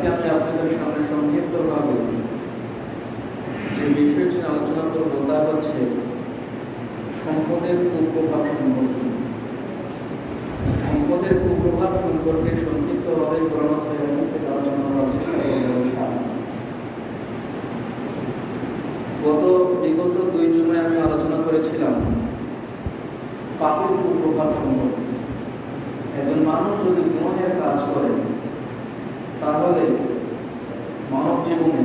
আজকে আমি আপনাদের সামনে সংক্ষিপ্তভাবে যে বিষয়টি আলোচনা করব তা হচ্ছে সম্পদের কুপ্রভাব সম্পর্কে। সম্পদের কুপ্রভাব সম্পর্কে সংক্ষিপ্তভাবে কোরআন থেকে আলোচনা করার চেষ্টা গত বিগত দুই জুমায় আমি আলোচনা করেছিলাম পাপের কুপ্রভাব সম্পর্কে। একজন মানুষ যদি গুণের কাজ করে তাহলে মানব জীবনে,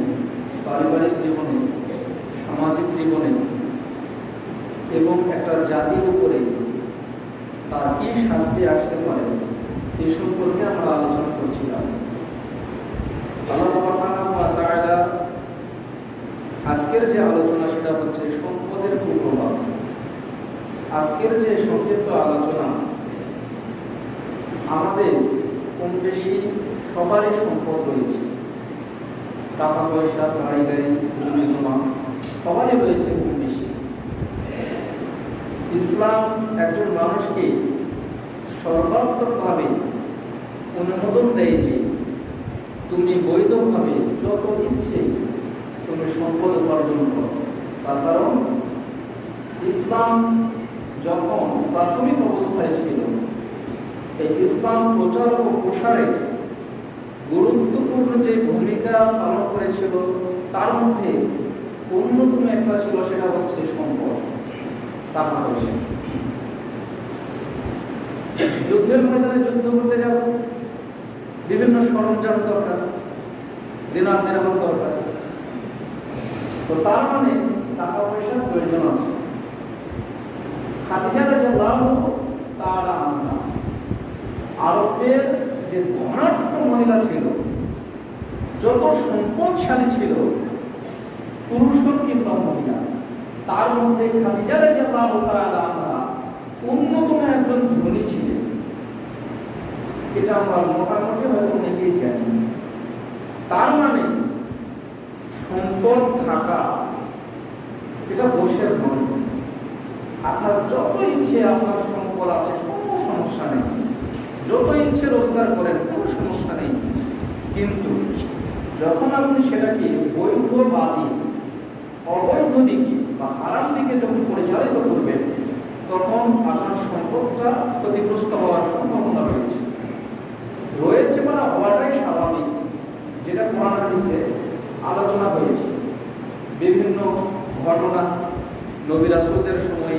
পারিবারিক জীবনে, সামাজিক জীবনে এবং একটা জাতির উপরে তার কি শাস্তি আসতে পারে এ সম্পর্কে আমরা আলোচনা করছিলাম। আজকের যে আলোচনা, সেটা হচ্ছে সম্পদের কুপ্রভাব। আজকের যে সংক্ষিপ্ত আলোচনা, আমাদের কম বেশি সবারই সম্পদ রয়েছে। টাকা পয়সা, গাড়ি গাড়ি, জমি, জমা, সবারই রয়েছে কম বেশি। ইসলাম একজন মানুষকে সর্বাত্মকভাবে অনুমোদন দেয় যে, তুমি বৈধভাবে যত ইচ্ছে তুমি সম্পদ উপার্জন করো। তার কারণ, ইসলাম যখন প্রাথমিক অবস্থায় ছিল, এই ইসলাম প্রচার ও প্রসারে গুরুত্বপূর্ণ যে ভূমিকা পালন করেছিল, তার মধ্যে অন্যতম একটা ছিল, সেটা হচ্ছে সম্পদ। টাকা পয়সা যুদ্ধের ময়দানে যুদ্ধ করতে যাব, বিভিন্ন সরঞ্জাম দরকার, দিনার দিনার দরকার। তো তার মানে টাকা পয়সার প্রয়োজন আছে। খাদিজা তাআলা আনহা আরবের যে ধনাঢ্য মহিলা ছিল, যত সম্পদশালী ছিল, পুরুষ হোক কিংবা মহিলা, তার মধ্যে খাদিজা রাদিয়াল্লাহু তাআলা আনহা অন্যতম একজন ধনী ছিলেন। এটা আমরা মোটামুটি হয়তো অনেকেই জানি। তার মানে সম্পদ থাকা, এটা বসের নয় আপনার যত ইচ্ছে, আপনার সম্পদ আছে, কোনো সমস্যা নেই। যত ইচ্ছে রোজগার করেন, কোনো সমস্যা নেই। কিন্তু যখন আপনি সেটাকে বৈধবাদী অবৈধ দিকে বা হারাম দিকে যখন পরিচালিত করবেন, তখন আপনার সম্পদটা ক্ষতিগ্রস্ত হওয়ার সম্ভাবনা রয়েছে। রয়েছে মানে হওয়াটাই স্বাভাবিক, যেটা কোরআন হাদিসে আলোচনা হয়েছে। বিভিন্ন ঘটনা নবী রাসূলদের সময়,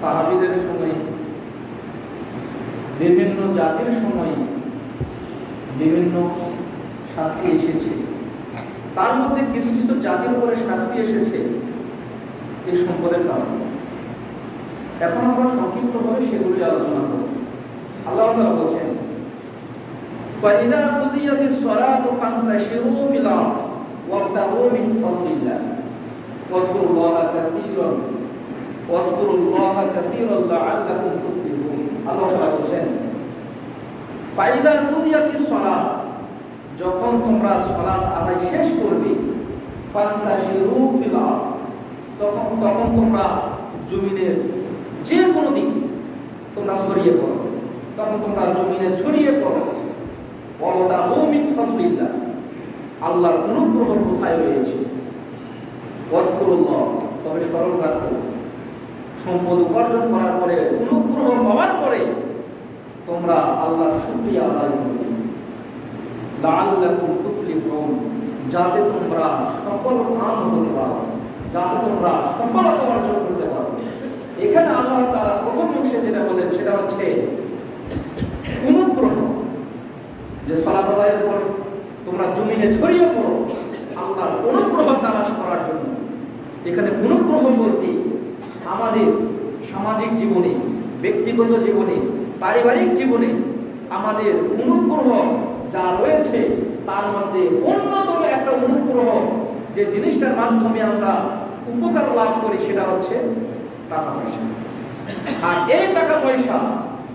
সাহাবীদের সময় বিভিন্ন জাতির সময় বিভিন্ন শাস্তি এসেছে তার মধ্যে কিছু কিছু জাতির উপরে শাস্তি এসেছে এই সম্পদের কারণে এখন আমরা সংক্ষিপ্তভাবে সেগুলি আলোচনা করব আল্লাহ তাআলা বলছেন فإذا قضيت الصلاة فانتشروا في الأرض وابتغوا من فضل الله واذكروا الله كثيرا واذكروا الله كثيرا لعلكم تفلحون যখন তোমরা সালাত আদায় শেষ করবে তখন তখন তোমরা জমিনের যে কোনো দিকে তোমরা ছড়িয়ে পড়ো, তখন তোমরা জমিনে ছড়িয়ে পড়ো। ওয়াদাহু মিন ফাদলিল্লাহ, আল্লাহর অনুগ্রহ কোথায় রয়েছে? তবে স্মরণ রাখো সম্পদ উপার্জন করার পরে, অনুগ্রহ পাওয়ার পরে তোমরা আল্লাহর শুকরিয়া আদায় করবে। যাতে তোমরা সফল কাম হতে পারো, যাতে তোমরা সফলতা অর্জন করতে পারো। এখানে আল্লাহ তাআলা প্রথম অংশে যেটা বলেন, সেটা হচ্ছে অনুগ্রহ। যে সালাত আদায়ের পরে তোমরা জমিনে ছড়িয়ে পড়ো, আল্লাহর অনুগ্রহ তালাশ করার জন্য। এখানে অনুগ্রহ বলতে আমাদের সামাজিক জীবনে, ব্যক্তিগত জীবনে, পারিবারিক জীবনে আমাদের অনুগ্রহ যা রয়েছে, তার মধ্যে অন্যতম একটা অনুগ্রহ যে জিনিসটার মাধ্যমে আমরা উপকার লাভ করি সেটা হচ্ছে টাকা পয়সা। আর এই টাকা পয়সা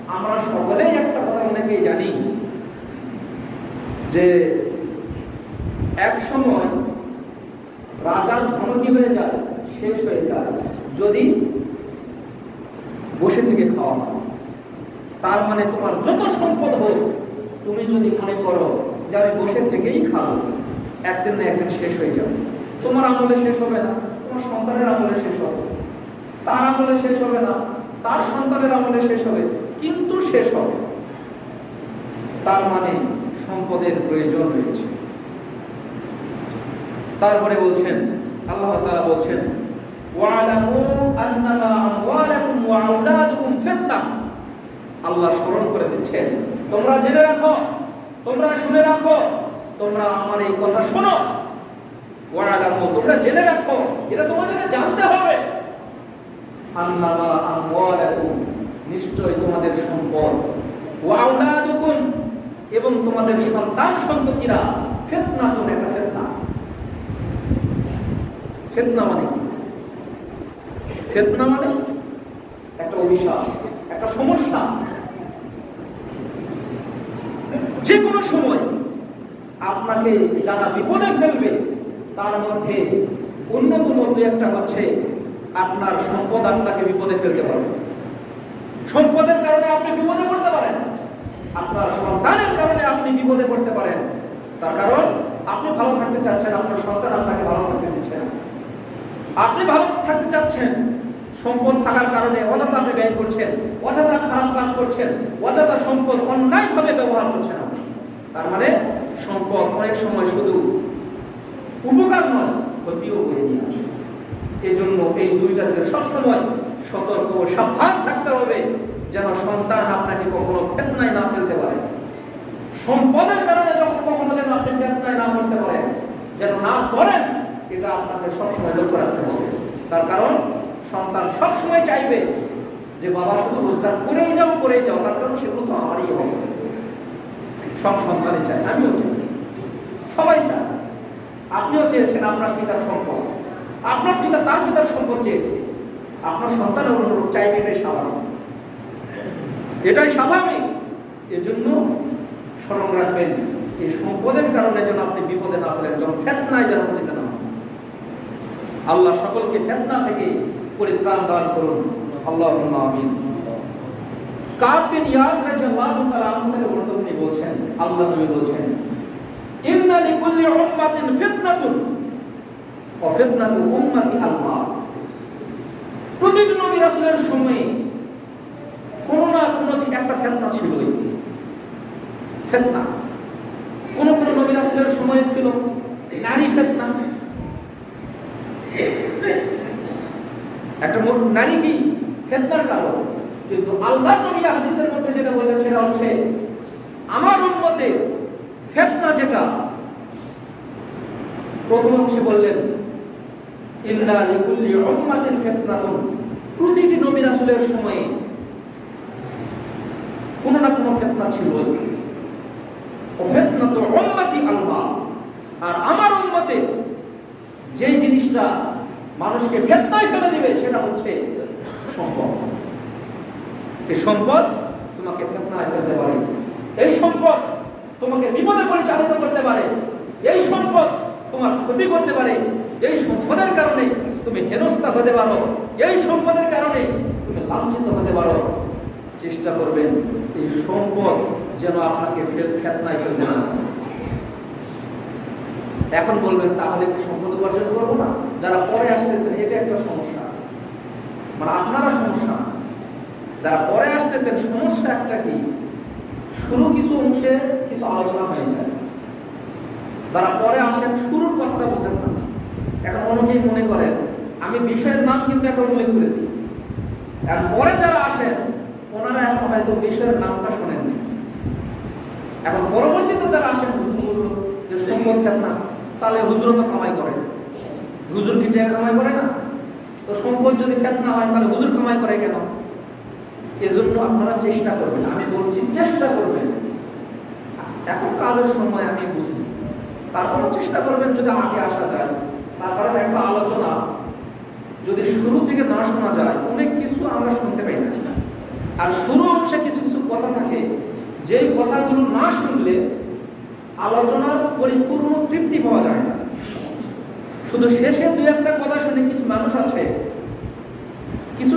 আমরা সকলেই একটা কথা অনেকেই জানি যে এক সময় রাজার ধন কি হয়ে যায়? শেষ হয়ে যায়। যদি বসে থেকে খাওয়া হয়, তার মানে তোমার যত সম্পদ হোক, তুমি যদি মনে করো যে আমি বসে থেকেই খাব, একদিন না একদিন শেষ হয়ে যাবে। তোমার আমলে শেষ হবে না, তোমার সন্তানের আমলে শেষ হবে। তার আমলে শেষ হবে না, তার সন্তানের আমলে শেষ হবে, কিন্তু শেষ হবে। তার মানে সম্পদের প্রয়োজন রয়েছে। তারপরে বলছেন, আল্লাহ তাআলা বলছেন আল্লাহ স্মরণ করে দিচ্ছেন, তোমরা জেনে রাখো, তোমরা শুনে রাখো, তোমরা আমার এই কথা শোনো। তোমরা জেনে রাখো, এটা তোমাদের জানতে হবে। আন্নামা আমওয়ালাকুম, নিশ্চয় তোমাদের সম্পদ। ওয়া আওলাদুকুম এবং তোমাদের সন্তান সন্ততিরা ফিতনাতুন একটা ফিতনা। ফেতনা মানে কি? ফেতনা মানে? একটা অভিশাপ, একটা সমস্যা। যে কোনো সময় আপনাকে যারা বিপদে ফেলবে, তার মধ্যে অন্যতম দু একটা হচ্ছে আপনার সম্পদ আপনাকে বিপদে ফেলতে পারবে। সম্পদের কারণে আপনি বিপদে পড়তে পারেন। আপনার সন্তানের কারণে আপনি বিপদে পড়তে পারেন। তার কারণ, আপনি ভালো থাকতে চাচ্ছেন, আপনার সন্তান আপনাকে ভালো থাকতে দিচ্ছে আপনি ভালো থাকতে চাচ্ছেন সম্পদ থাকার কারণে অযথা আপনি ব্যয় করছেন, অযথা খারাপ কাজ করছেন, অযথা সম্পদ অন্যায়ভাবে ব্যবহার করছেন আপনি। তার মানে সম্পদ অনেক সময় শুধু উপকার নয়, ক্ষতিও বয়ে নিয়ে আসে। এই জন্য এই দুইটা থেকে সবসময় সতর্ক ও সাবধান থাকতে হবে, যেন সন্তান আপনাকে কখনো ফেতনায় না ফেলতে পারে। সম্পদের কারণে যখন কখনো যেন আপনি ফেতনায় না করতে পারেন, যেন না করেন এটা আপনাকে সবসময় লক্ষ্য রাখতে হবে। তার কারণ সন্তান সবসময় চাইবে যে বাবা শুধু রোজগার করেই যাও করেই যাও, তার কারণ সেগুলো তো আমারই হবে। সব সন্তানই চায়, আমিও চাই। সবাই চায়। আপনিও চেয়েছেন, আপনার পিতার সম্পদ। আপনার পিতা, তার পিতার সম্পদ চেয়েছে। আপনার সন্তান অনুরূপ চাইবে, এটাই স্বাভাবিক। এটাই স্বাভাবিক। এজন্য স্মরণ রাখবেন, এই সম্পদের কারণে যেন আপনি বিপদে না ফেলেন, যেন ফেতনায় যেন পতিত না। আল্লাহ সকলকে ফেতনা থেকে পরিত্রাণ দান করুন। আল্লাহ আমিন। কাব ইয়াস রাদিয়াল্লাহু তাআলা তিনি বলছেন, আল্লাহ নবী বলছেন, ইন্না লিকুল্লি উম্মাতিন ফিতনাতুন ফিতনাতু আল-মাল প্রতিটি নবী রাসূলের সময়ে কোনো না কোনো একটা ফেতনা ছিলই ফেতনা। কোন কোন নবী রাসূলের সময় ছিল নারী ফেতনা একটা নারী কি? কারণ। কিন্তু আল্লাহ নবী হাদিসের মধ্যে যেটা বললেন, সেটা হচ্ছে, আমার ফেতনা যেটা, প্রথম অংশে বললেন, ইল্লা লিকুল্লি প্রতিটি নবী রাসূলের সময়ে কোনো না কোনো ফিতনা ছিল। ও ফিতনাতু উম্মতি আল্লাহ আর আমার উম্মতে যে জিনিসটা মানুষকে ফেতনায় ফেলে দিবে, সেটা হচ্ছে সম্পদ। এই সম্পদ তোমাকে ফেতনায় ফেলতে পারে। এই সম্পদ তোমাকে বিপদে পরিচালিত করতে পারে। এই সম্পদ তোমার ক্ষতি করতে পারে। এই সম্পদের কারণে তুমি হেনস্থা হতে পারো। এই সম্পদের কারণে তুমি লাঞ্ছিত হতে পারো। চেষ্টা করবেন, এই সম্পদ যেন আপনাকে ফেতনায় ফেলতে না। এখন বলবেন, তাহলে সম্পদ উপার্জন করব না? যারা পরে আসতেছেন, এটা একটা সমস্যা। মানে আপনারা সমস্যা যারা পরে আসতেছেন, সমস্যা একটা কি? শুরু কিছু অংশে কিছু আলোচনা হয়ে যায়। যারা পরে আসেন, শুরুর কথাটা বোঝেন না। এখন অনেকেই মনে করেন, আমি বিষয়ের নাম কিন্তু একটা উল্লেখ করেছি। আর পরে যারা আসেন, ওনারা এখন হয়তো বিষয়ের নামটা শোনেননি। এখন পরবর্তীতে যারা আসেন যে, সম্পদ না। তাহলে হুজুরও তো কামাই করে। হুজুর কি টাকা কামাই করে না? তো সম্পদ যদি খেত না হয়, তাহলে হুজুর কামাই করে কেন? এজন্য আপনারা চেষ্টা করবেন, আমি বলছি চেষ্টা করবেন। এখন কাজের সময়, আমি বুঝি। তারপরে চেষ্টা করবেন যদি আগে আসা যায়। তার কারণ একটা আলোচনা। যদি শুরু থেকে না শোনা যায়, অনেক কিছু আমরা শুনতে পাই না। আর শুরু অংশে কিছু কিছু কথা থাকে। যেই কথাগুলো না শুনলে আলোচনার পরিপূর্ণ তৃপ্তি পাওয়া যায় না। শুধু শেষে দুই একটা কথা শুনে কিছু মানুষ আছে কিছু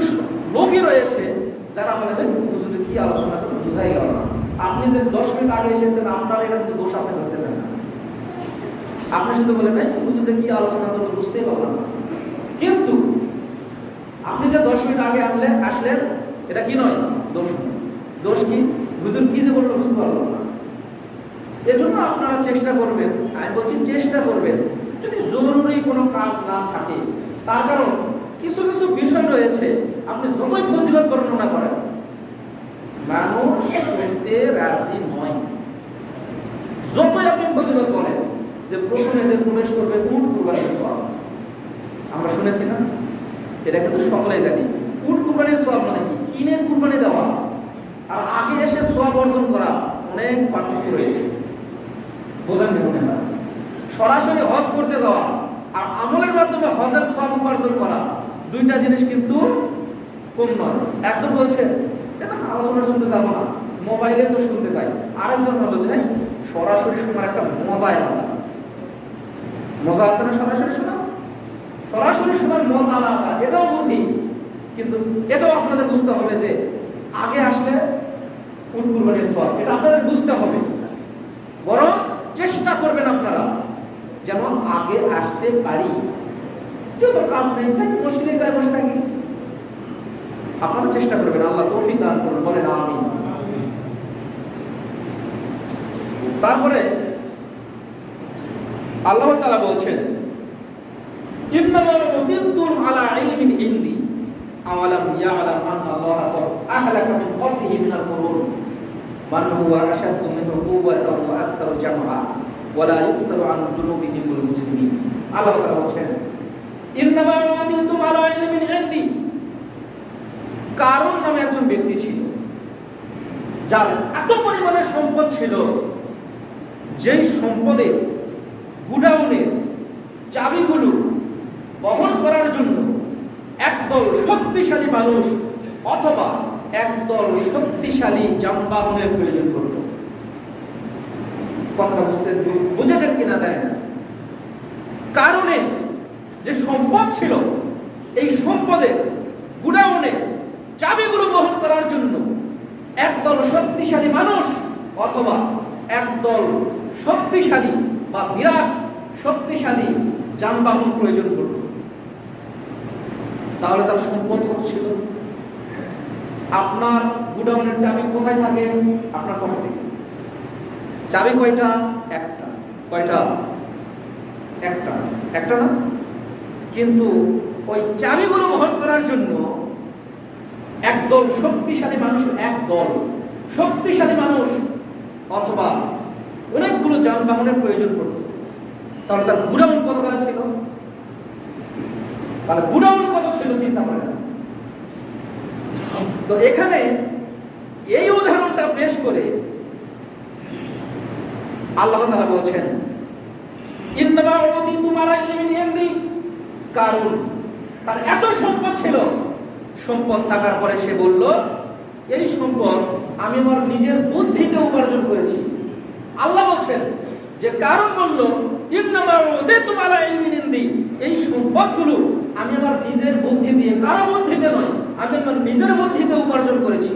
লোকই রয়েছে যারা "হেই, হুজুর কি আলোচনা করে বুঝাই গেল না। আপনি যে দশ মিনিট আগে এসেছেন আপনার এটা কিন্তু দোষ আপনি ধরতেছেন না। আপনি শুধু বলেন ভাই হুজুরে কি আলোচনা করব বুঝতেই পারলাম কিন্তু আপনি যে দশ মিনিট আগে আনলে আসলেন এটা কি নয়? দোষ দোষ কি? হুজুর কি যে বলল বুঝতে পারলাম না। এজন্য আপনারা চেষ্টা করবেন, আমি বলছি চেষ্টা করবেন। যদি জরুরি কোনো কাজ না থাকে, তার কারণ কিছু কিছু বিষয় রয়েছে, আপনি যতই ফজিলত বর্ণনা করেন, মানুষ শুনতে রাজি নয়। যতই আপনি ফজিলত বলেন, যে প্রথমে যে প্রবেশ করবে, উট কুরবানির সওয়াব। আমরা শুনেছি না? এটা কিন্তু সকলেই জানি। উট কুরবানির সওয়াব মানে কি? কিনে কুরবানি দেওয়া। আর আগে এসে সওয়াব অর্জন করা অনেক পার্থক্য রয়েছে। বোঝেন মনে হয় সরাসরি হজ করতে যাওয়া আর আমলের মাধ্যমে হজের সব উপার্জন করা, দুইটা জিনিস কিন্তু কম নয়। একজন বলছে, যে না, আলোচনা শুনতে যাব না, মোবাইলে তো শুনতে পাই। আরেকজন বলছে ভাই, সরাসরি শোনার একটা মজা আলাদা। মজা আছে না সরাসরি শোনা? সরাসরি শোনার মজা আলাদা, এটাও বুঝি। কিন্তু এটাও আপনাদের বুঝতে হবে যে আগে আসলে উট কুরবানির সব এটা আপনাদের বুঝতে হবে। বরং চেষ্টা করবেন আপনারা। যেন আগে আসতে পারি কেউ তো কাজ নেই যাই মসজিদে যাই বসে থাকি। আপনারা চেষ্টা করবেন, আল্লাহ তৌফিক দান করুন, বলেন আমি তারপরে আল্লাহ তাআলা বলছেন কুরুন। আশাদ্দু মিনহু কুওয়াতান ওয়া আকসারু জামআ ওয়া লা ইউসারু আন জুনুবিহিমুল মুজরিমিন। আল্লাহ তাআলা বলছেন, ইন্নামা উতিতুম আলা ইলমিন ইনদি। কারণ নামে একজন ব্যক্তি ছিল, যার এত পরিমাণে সম্পদ ছিল, যেই সম্পদের গুডাউনের চাবিগুলো বহন করার জন্য একদল শক্তিশালী মানুষ অথবা একদল শক্তিশালী যানবাহনের প্রয়োজন করত কথাটা বুঝতে বুঝেছেন কিনা জানি না। কারণে যে সম্পদ ছিল, এই সম্পদের গুডাউনে চাবিগুলো বহন করার জন্য একদল শক্তিশালী মানুষ অথবা একদল শক্তিশালী বা বিরাট শক্তিশালী যানবাহন প্রয়োজন করত। তাহলে তার সম্পদ কত ছিল? আপনার গুডাউনের চাবি কোথায় থাকে? আপনার পকেটে চাবি কয়টা? একটা। কয়টা? একটা। একটা না? কিন্তু ওই চাবিগুলো বহন করার জন্য একদল শক্তিশালী মানুষ, একদল শক্তিশালী মানুষ অথবা অনেকগুলো যানবাহনের প্রয়োজন পড়ত। তাহলে তার গুডাউন কত ছিল? তাহলে গুডাউন কত ছিল চিন্তা করে তো এখানে এই উদাহরণটা পেশ করে আল্লাহ বলছেন কারণ তার এত সম্পদ ছিল, সম্পদ থাকার পরে সে বলল, এই সম্পদ আমি আমার নিজের বুদ্ধিতে উপার্জন করেছি। আল্লাহ বলছেন যে কারণ বলল এই সম্পদগুলো আমি আমার নিজের বুদ্ধি দিয়ে, কারও বুদ্ধিতে নয় আমি আমার নিজের বুদ্ধিতে উপার্জন করেছি।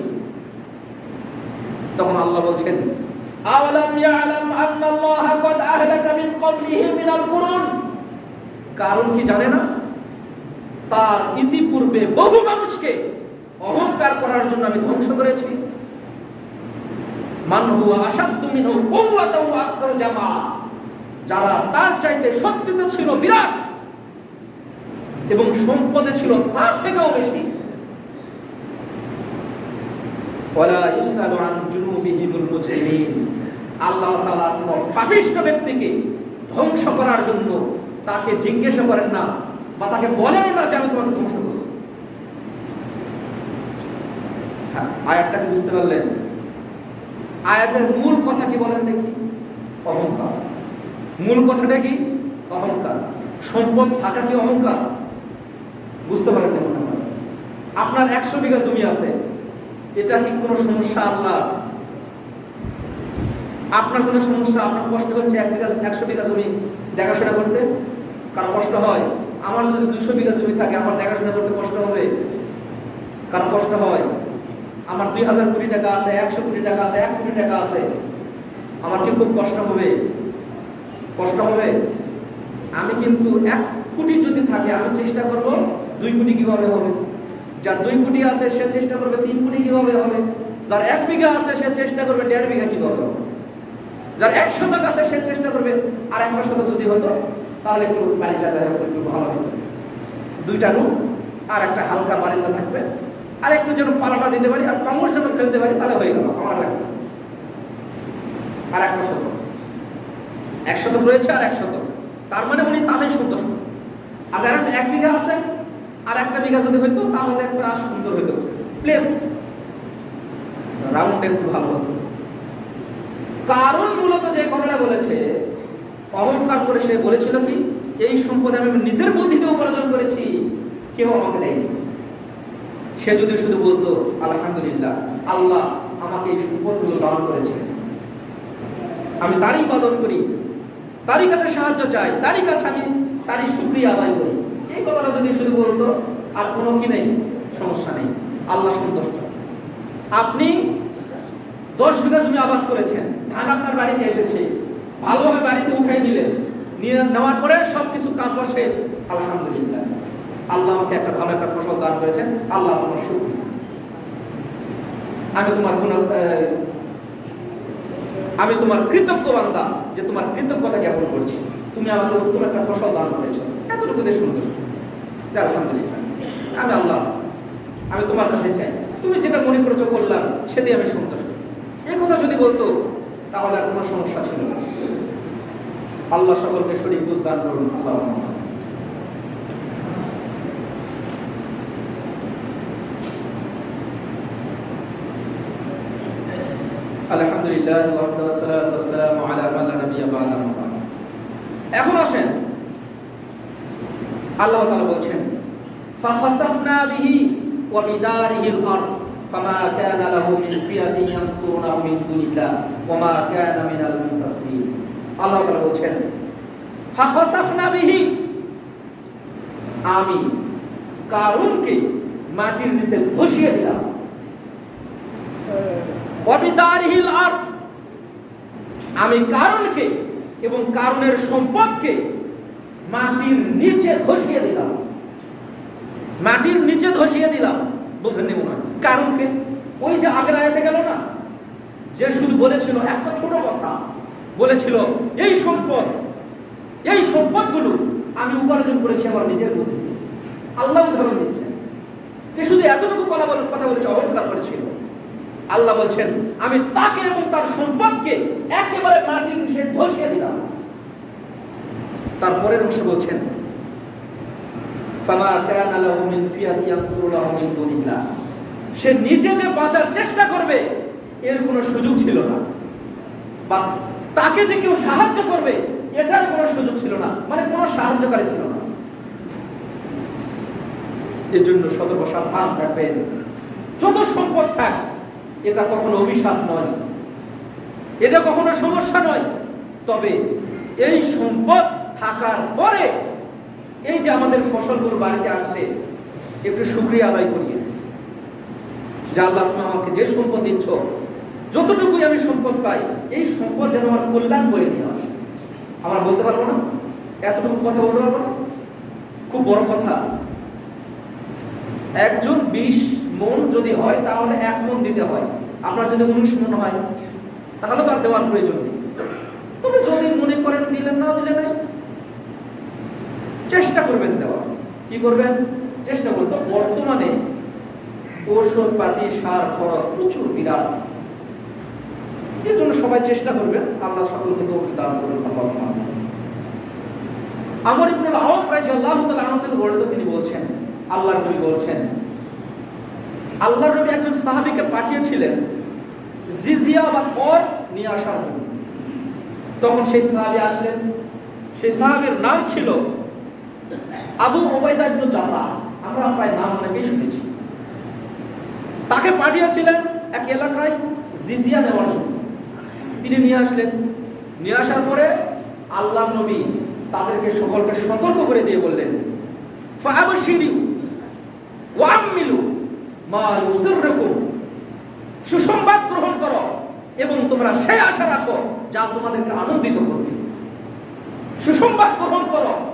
তখন আল্লাহ বলছেন কারণ কি জানে না? তার ইতিপূর্বে বহু মানুষকে অহংকার করার জন্য আমি ধ্বংস করেছি। যারা তার চাইতে শক্তিতে ছিল বিরাট এবং সম্পদে ছিল তার থেকেও বেশি। ওয়ালা ইউসালু আন জুনুবিহিমুল মুজরিমিন। আল্লাহ তাআলা কোন পাপিষ্ঠ ব্যক্তিকে ধ্বংস করার জন্য তাকে জিজ্ঞাসা করেন না বা তাকে বলেন না যে আমি তোমাকে ধ্বংস করব। হ্যাঁ, আয়াতটা কি বুঝতে পারলেন? আয়াতের মূল কথা কি বলেন দেখি অহংকার। মূল কথাটা কি? অহংকার। সম্পদ থাকা কি অহংকার? বুঝতে পারেন আপনার একশো বিঘা জমি আছে। এটা কি কোনো সমস্যা আল্লাহ আপনার কোনো সমস্যা, আপনার কষ্ট হচ্ছে এক বিঘা, একশো বিঘা জমি দেখাশোনা করতে? কারও কষ্ট হয়। আমার যদি দুশো বিঘা জমি থাকে, আমার দেখাশোনা করতে কষ্ট হবে? কারও কষ্ট হয়। আমার দুই হাজার কোটি টাকা আছে, একশো কোটি টাকা আছে, এক কোটি টাকা আছে। আমার কি খুব কষ্ট হবে? কষ্ট হবে? আমি কিন্তু এক কোটি যদি থাকে, আমি চেষ্টা করব দুই কোটি কীভাবে হবে? যার দুই কোটি আছে, সে চেষ্টা করবে তিন কোটি কীভাবে হবে? যার এক বিঘা আছে, সে চেষ্টা করবে দেড় বিঘা কীভাবে হবে? যার এক শতক আছে, সে চেষ্টা করবে আর একটা শতক যদি হতো, তাহলে একটু বাড়িটা যাই হোক, একটু ভালো হতো দুইটা রুম, আর একটা হালকা বারিন্দা থাকবে। আর একটু যেন পালাটা দিতে পারি, আর পাঙ্গস যেন ফেলতে পারি, তাহলে হয়ে গেল, আমার লাগবে। আর একটা শতক। এক শতক রয়েছে আর এক শতক। তার মানে উনি তাদের সন্তুষ্ট। আর যারা এক বিঘা আছে আর একটা বিঘা যদি হইতো, তাহলে একটা সুন্দর হইতো। প্লেস রাউন্ড একটু ভালো হতো। কারণ মূলত যে কথাটা বলেছে, অহংকার করে সে বলেছিল কি, এই সম্পদ আমি নিজের বুদ্ধিতে উপার্জন করেছি, কেউ আমাকে দেয়নি। সে যদি শুধু বলতো, আলহামদুলিল্লাহ, আল্লাহ আমাকে এই সম্পদগুলো দান করেছে আমি তারই ইবাদত করি, তারই কাছে সাহায্য চাই, তারই কাছে আমি, তারই সুক্রিয়া আদায় করি। এই কথাটা যদি শুধু বলতো, আর কোনো কি নেই? সমস্যা নেই। আল্লাহ সন্তুষ্ট। আপনি দশ বিঘা জমি আবাদ করেছেন, ধান আপনার বাড়িতে এসেছে, ভালোভাবে বাড়িতে উঠাই নিলেন, নিয়ে নেওয়ার পরে সব কিছু কাজবাজ শেষ। আলহামদুলিল্লাহ। আল্লাহ আমাকে একটা ভালো একটা ফসল দান করেছেন। আল্লাহ তোমার শুক্রিয়া আমি তোমার গুণ আমি তোমার কৃতজ্ঞ বান্দা যে তোমার কৃতজ্ঞতা জ্ঞাপন করছি। তুমি আমাকে উত্তম একটা ফসল দান করেছ। এতটুকু দিয়ে সন্তুষ্ট। আলহামদুলিল্লাহ। আমি আল্লাহ, আমি তোমার কাছে চাই। তুমি যেটা মনে করেছ করলাম সেটি আমি সন্তুষ্ট। এই কথা যদি বলতো, তাহলে আর কোনো সমস্যা ছিল না। আল্লাহ সকলকে শরীর বুঝদান করুন, আল্লাহ আলহামদুলিল্লাহ এখন আসেন। আল্লাহ তাআলা বলছেন, ফাখাসাফনা বিহি ওয়া বিদারিহি আল-আরদ, ফামা মিন মিন আল্লাহ বলছেন বিহি, আমি কারুনকে মাটির নিচে ধসিয়ে দিলাম। অবিদারিহিল আর্থ আমি কারণকে এবং কারণের সম্পদকে মাটির নিচে ধসিয়ে দিলাম। মাটির নিচে ধসিয়ে দিলাম। বুঝলেন নি। মনে হয় কারণকে ওই যে আগের আয়াতে গেল না? যে শুধু বলেছিল, একটা ছোট কথা। বলেছিল, এই সম্পদ, এই সম্পদগুলো আমি উপার্জন করেছি আমার নিজের বুদ্ধিতে আল্লাহ উদাহরণ দিচ্ছেন। যে শুধু এতটুকু কথা বলে কথা বলেছে, অহংকার করেছিল। আল্লাহ বলছেন, আমি তাকে এবং তার সম্পদকে একেবারে মাটির নিচে ধসিয়ে দিলাম। তারপরের অংশে বলছেন সে নিজে যে বাঁচার চেষ্টা করবে, এর কোনো সুযোগ ছিল না। বা তাকে যে কেউ সাহায্য করবে, এটার কোনো সুযোগ ছিল না। মানে কোনো সাহায্যকারী ছিল না। এর জন্য সতর্ক সাবধান থাকবেন। যত সম্পদ থাক, এটা কখনো অভিশাপ নয়। এটা কখনো সমস্যা নয়। তবে এই সম্পদ থাকার পরে এই যে আমাদের ফসলগুলো বাড়িতে আসছে, একটু শুক্রিয়া আদায় করিয়ে তুমি আমাকে যে সম্পদ দিচ্ছ, যতটুকুই আমি সম্পদ পাই, এই সম্পদ যেন আমার কল্যাণ বয়ে নিয়ে আসে। আমরা বলতে পারব না? এতটুকু কথা বলতে পারব না? খুব বড় কথা। একজন বিশ মন যদি হয়, তাহলে এক মন দিতে হয়। আপনার যদি উনিশ মন হয়, তাহলে তো আর দেওয়ার প্রয়োজন নেই। তবে যদি মনে করেন দিলেন, না দিলেন নাই চেষ্টা করবেন দেওয়া কি করবেন? চেষ্টা করবেন বর্তমানে ঔষধ পাতি সার, খরচ প্রচুর, বিরাট। এর জন্য সবাই চেষ্টা করবেন। আল্লাহ সকলকে তৌফিক দান করুন, আল্লাহ আমর ইবনুল আওফ রাদিয়াল্লাহু তাআলা আনহু থেকে বর্ণিত তিনি বলছেন, আল্লাহর নবী বলছেন, আল্লাহর নবী একজন সাহাবীকে পাঠিয়েছিলেন জিজিয়া বা কর নিয়ে আসার জন্য। তখন সেই সাহাবী আসলেন। সেই সাহাবীর নাম ছিল আবু ওবাইদা ইবনে জাররাহ, আমরা প্রায় নাম অনেকেই শুনেছি। তাকে পাঠিয়েছিলেন এক এলাকায় জিজিয়া নেওয়ার জন্য। তিনি নিয়ে আসলেন। নিয়ে আসার পরে আল্লাহ নবী তাদেরকে সকলকে সতর্ক করে দিয়ে বললেন সুসংবাদ গ্রহণ করো এবং তোমরা সেই আশা রাখো যা তোমাদেরকে আনন্দিত করবে। সুসংবাদ গ্রহণ করো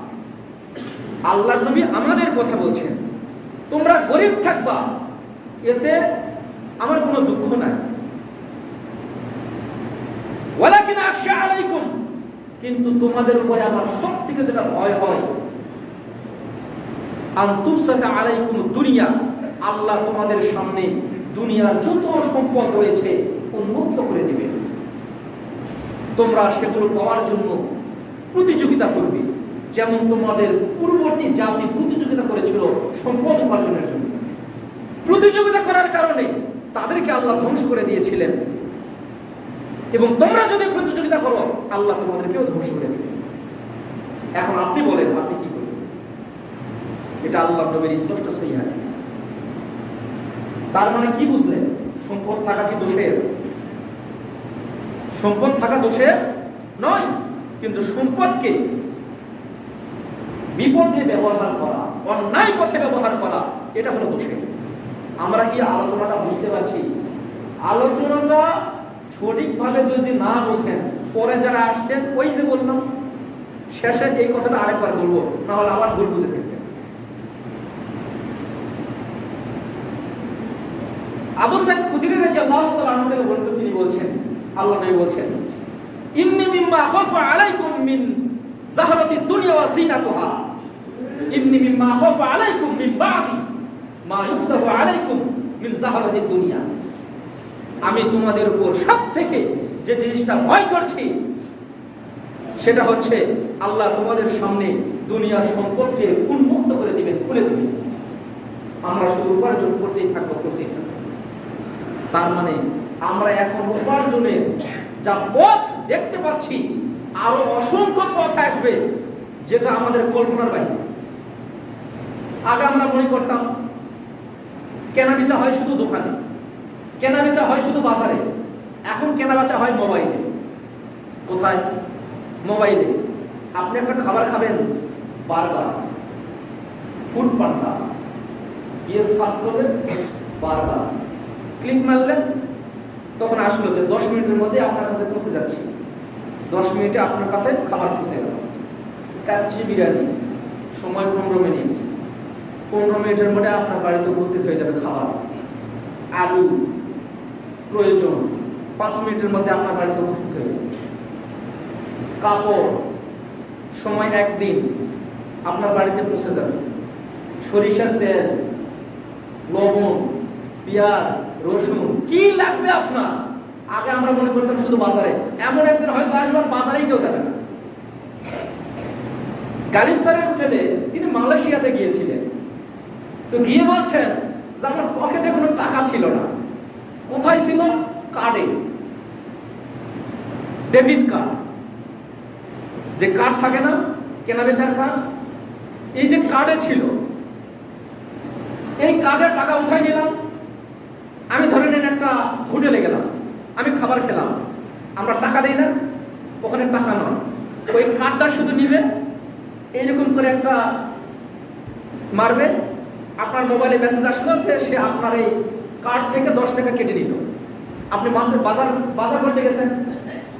আল্লাহ নবী আমাদের কথা বলছেন। তোমরা গরিব থাকবা, এতে আমার কোনো দুঃখ নাই। কিন্তু তোমাদের উপরে আমার সব থেকে যেটা ভয় হয়, আন্তুম সাথে আলাইকুম দুনিয়া, আল্লাহ তোমাদের সামনে দুনিয়ার যত সম্পদ রয়েছে উন্মুক্ত করে দিবে তোমরা সেগুলো পাওয়ার জন্য প্রতিযোগিতা করবে। যেমন তোমাদের পূর্ববর্তী জাতি প্রতিযোগিতা করেছিল সম্পদ উপার্জনের জন্য। প্রতিযোগিতা করার কারণে তাদেরকে আল্লাহ ধ্বংস করে দিয়েছিলেন। এবং তোমরা যদি প্রতিযোগিতা করো, আল্লাহ তোমাদেরকেও ধ্বংস করে দেবে এখন আপনি বলেন, আপনি কি করবেন এটা আল্লাহ নবীর স্পষ্ট সহি তার মানে কি বুঝলেন? সম্পদ থাকা কি দোষের? সম্পদ থাকা দোষের নয়, কিন্তু সম্পদকে বিপথে ব্যবহার করা, অন্যায় পথে ব্যবহার করা, এটা হলো দোষের। আমরা কি আলোচনাটা বুঝতে পারছি? আলোচনাটা সঠিকভাবে যদি না বোঝেন, পরে যারা আসছেন, ওই যে বললাম, শেষে এই কথাটা আরেকবার বলব না হলে আবার ভুল বুঝে ফেলবেন। আবু সাইদ খুদিরি রাদিয়াল্লাহু তাআলা আনহু থেকে তিনি বলছেন, আল্লাহ নবী বলছেন, ইন্নী মিম্মা আলাইকুম মিন জাহরাতি দুনিয়া ওয়া জিনাতুহা ইন্নী মিম্মা খাফা আলাইকুম মিন বাদি মা ইফতাহু আলাইকুম মিন জাহরাতি দুনিয়া। আমি তোমাদের উপর সব থেকে যে জিনিসটা ভয় করছি, সেটা হচ্ছে আল্লাহ তোমাদের সামনে দুনিয়ার সম্পদকে উন্মুক্ত করে দিবেন, খুলে দিবেন। আমরা শুধু উপার্জন করতেই থাকব করতেই থাকব। তার মানে আমরা এখন উপার্জনের যা পথ দেখতে পাচ্ছি, আরও অসংখ্য পথ আসবে, যেটা আমাদের কল্পনার বাইরে আগে আমরা মনে করতাম কেনা বেচা হয় শুধু দোকানে কেনা বেচা হয় শুধু বাজারে, এখন কেনা বেচা হয় মোবাইলে। কোথায়? মোবাইলে। আপনি একটা খাবার খাবেন, বার্গার, ফুড পান্ডা, গিয়ে সার্চ করবেন বার্গার। ক্লিক মারলেন, তখন আসলো যে দশ মিনিটের মধ্যে আপনার কাছে পৌঁছে যাচ্ছে। দশ মিনিটে আপনার কাছে খাবার পৌঁছে গেল। কাচ্চি বিরিয়ানি, সময় পনেরো মিনিট। পনেরো মিনিটের মধ্যে আপনার বাড়িতে উপস্থিত হয়ে যাবে খাবার, আলু, প্রয়োজন, পাঁচ মিনিটের মধ্যে আপনার বাড়িতে উপস্থিত হয়ে যাবে। কাপড়, সময় একদিন, আপনার বাড়িতে পৌঁছে যাবে। সরিষার তেল, লবণ, পেঁয়াজ, রসুন, কি লাগবে আপনার? আগে আমরা মনে করতাম শুধু বাজারে। এমন একদিন হয়তো আসবার বাজারেই কেউ যাবে না। গালিব স্যারের ছেলে, তিনি মালয়েশিয়াতে গিয়েছিলেন। তো গিয়ে বলছেন যে আমার পকেটে কোনো টাকা ছিল না। কোথায় ছিল? কার্ডে ডেবিট কার্ড যে কার্ড থাকে না, কেনা বেচার কার্ড এই যে কার্ডে ছিল, এই কার্ডের টাকা উঠাই নিলাম। আমি ধরে নেন একটা হোটেলে গেলাম, আমি খাবার খেলাম। আমরা টাকা দিই না, ওখানে টাকা নয়। ওই কার্ডটা শুধু নিবে, এইরকম করে একটা মারবে। আপনার মোবাইলে মেসেজ আসলো যে সে আপনার এই কার্ড থেকে দশ টাকা কেটে নিল। আপনি মাছের বাজার বাজার করতে গেছেন।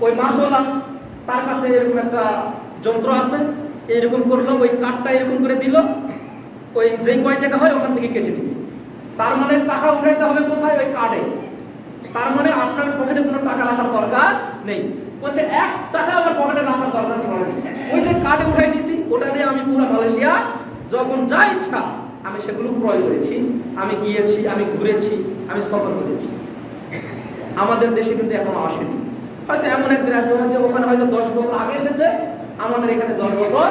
ওই মাছওয়ালা, তার কাছে এরকম একটা যন্ত্র আছে এইরকম করল, ওই কার্ডটা এরকম করে দিল। ওই যেই কয় টাকা হয় ওখান থেকে কেটে নিবে তার মানে টাকা উঠাইতে হবে কোথায়? ওই কার্ডে তার মানে আপনার পকেটে কোনো টাকা রাখার দরকার নেই। বলছে, এক টাকা আমার পকেটে রাখার দরকার ওই যে কার্ডে উঠাই নিছি ওটা দিয়ে আমি পুরো মালয়েশিয়া, যখন যা ইচ্ছা আমি সেগুলো ক্রয় করেছি, আমি গিয়েছি, আমি ঘুরেছি, আমি সফর করেছি। আমাদের দেশে কিন্তু এখনও আসেনি। হয়তো এমন একদিন আসবে যে ওখানে হয়তো দশ বছর আগে এসেছে, আমাদের এখানে দশ বছর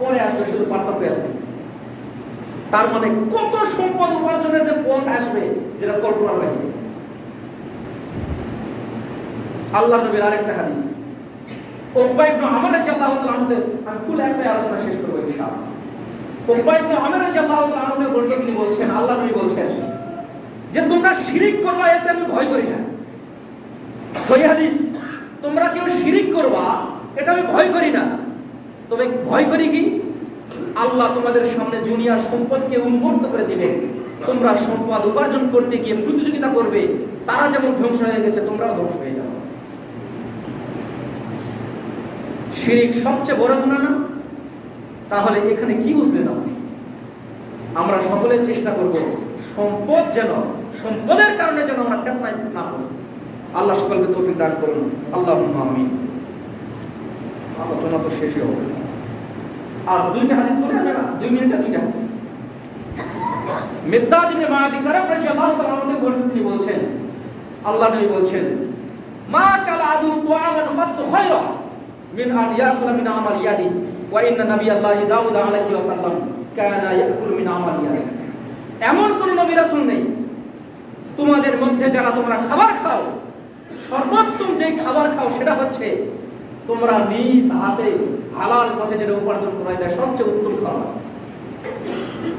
পরে আসবে শুধু পার্থক্য আছে তার মানে কত সম্পদ উপার্জনের যে পথ আসবে, যেটা কল্পনা বাইরে। আল্লাহ নবীর আরেকটা হাদিস। ওব্বা ইবনে আমর রাদিয়াল্লাহু তাআলা আমাদের আমি ফুল একটাই আলোচনা শেষ করব ইনশাআল্লাহ। আল্লাহ বলছেন যে, তোমরা শিরিক করবা আমি ভয় করি না। তোমরা কেউ শিরিক করবা, এটা আমি ভয় করি না। তবে ভয় করি কি? আল্লাহ তোমাদের সামনে দুনিয়ার সম্পদকে উন্মুক্ত করে দিবে তোমরা সম্পদ উপার্জন করতে গিয়ে প্রতিযোগিতা করবে, তারা যেমন ধ্বংস হয়ে গেছে, তোমরাও ধ্বংস হয়ে যাবে শিরিক সবচেয়ে বড় গুণা না? তাহলে এখানে কি বুঝলেন আপনি? আমরা সকলে চেষ্টা করব সম্পদ যেন, সম্পদের কারণে যেন আমরা ফেতনায় না পড়ি। আল্লাহ সকলকে তৌফিক দান করুন। আল্লাহ আমিন। আলোচনা তো শেষই হবে। আর দুইটা হাদিস বলে আমি দুই মিনিটে দুইটা হাদিস। মিদ্দাদ ইবনে মাআদি কারাব রাদিয়াল্লাহু তাআলা আমাদের বর্ণিত তিনি বলছেন, আল্লাহ নবী বলছেন, মা কাল আদু তুআমান কাত খায়রা মিন আন ইয়াকুল মিন আমাল ইয়াদি, ওয়া ইন্না নাবিয়াল্লাহি দাউদ আলাইহি ওয়াসাল্লাম কানা ইয়াকুল মিন আমাল ইয়াদি। এমন কোন নবী রাসূল নেই। তোমাদের মধ্যে যারা তোমরা খাবার খাও, সর্বোত্তম যে খাবার খাও সেটা হচ্ছে তোমরা নিজ হাতে হালাল পথে যেটা উপার্জন করা যায় সবচেয়ে উত্তম খাবার।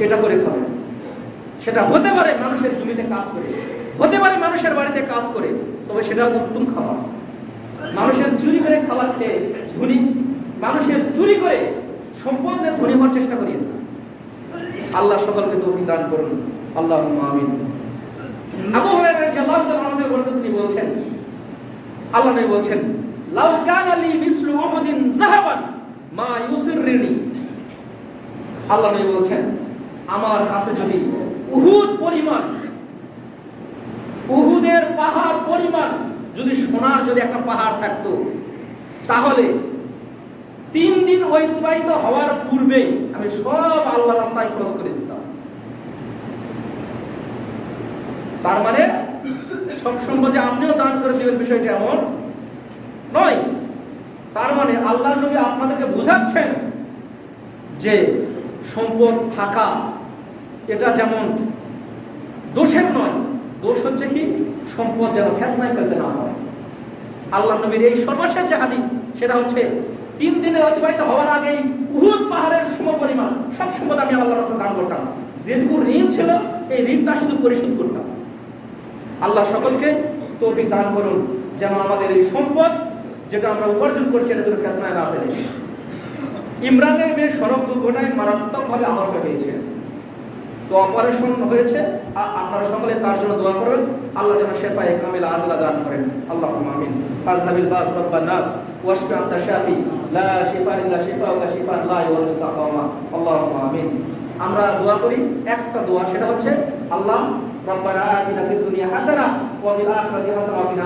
এটা করে খাবে। সেটা হতে পারে মানুষের জমিতে কাজ করে, হতে পারে মানুষের বাড়িতে কাজ করে, তবে সেটা উত্তম খাবার। মানুষের চুরি করে খাবার খেয়ে ধনী, মানুষের চুরি করে সম্পদ নিয়ে ধনী হওয়ার চেষ্টা করিয়ে না আল্লাহ সকলকে তৌফিক দান করুন। আল্লাহ আমিন। আবু হুরায়রা রাদিয়াল্লাহু তাআলা বর্ণিত তিনি বলছেন, আল্লাহ নবী বলছেন, লাউ কানা লি মিসলু উহুদিন যাহাবান মা ইউসিরনি আল্লাহ নবী বলছেন, আমার কাছে যদি উহুদ পরিমাণ, উহুদের পাহাড় পরিমাণ যদি সোনার যদি একটা পাহাড় থাকতো, তাহলে তিন দিন অতিবাহিত হওয়ার পূর্বেই আমি সব আল্লাহ রাস্তায় খরচ করে দিতাম। তার মানে সব সম্পদ আপনিও দান করে দেবেন, বিষয়টা এমন নয়। তার মানে আল্লাহ নবী আপনাদেরকে বোঝাচ্ছেন যে সম্পদ থাকা, এটা যেমন দোষের নয় দোষ হচ্ছে কি? সম্পদ যেন ফেতনায় ফেলতে না হয়। আল্লাহ নবীর এই সর্বশেষ যে হাদিস, সেটা হচ্ছে, তিন দিনের অতিবাহিত হওয়ার আগেই উহুদ পাহাড়ের সম পরিমাণ, সব সম্পদ আমি আল্লাহ রাস্তায় দান করতাম। যেটুকু ঋণ ছিল, এই ঋণটা শুধু পরিশোধ করতাম। আল্লাহ সকলকে তৌফিক দান করুন, যেন আমাদের এই সম্পদ যেটা আমরা উপার্জন করছি, এটা যেন ফেতনায় না ফেলে। ইমরানের মেয়ে সড়ক দুর্ঘটনায় মারাত্মকভাবে আহত হয়েছে। তো অপারেশন হয়েছে আপনারা সকলে তার জন্য দোয়া করবেন। আল্লাহ যেন শেফা কামিল আজলা দান করেন। আল্লাহ আমিন। আজহাবিল বাস রব্বা নাস, ওয়াশফি আনতা শাফি, লা শিফা ইল্লা শিফা, ওয়া শিফা লা ইউগাদিরু সাকামা আল্লাহুম্মা আমিন। আমরা দোয়া করি, একটা দোয়া, সেটা হচ্ছে, আল্লাহ রব্বানা আতিনা ফিদ দুনিয়া হাসানা ওয়া ফিল আখিরাতি হাসানা ওয়া কিনা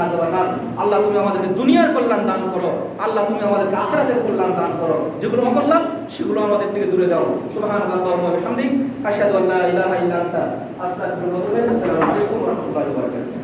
আল্লাহ, তুমি আমাদেরকে দুনিয়ার কল্যাণ দান করো। আল্লাহ, তুমি আমাদেরকে আখিরাতের কল্যাণ দান করো। যেগুলো অকল্যাণ সেগুলো আমাদের থেকে দূরে দাও। সুবহানাল্লাহি ওয়া বিহামদিহি আশহাদু আল্লা ইলাহা ইল্লা আনতা। আস্তাগফিরুকা ওয়া আতুবু ইলাইক। আসসালামু আলাইকুম ওয়া রাহমাতুল্লাহি ওয়া বারাকাতুহু।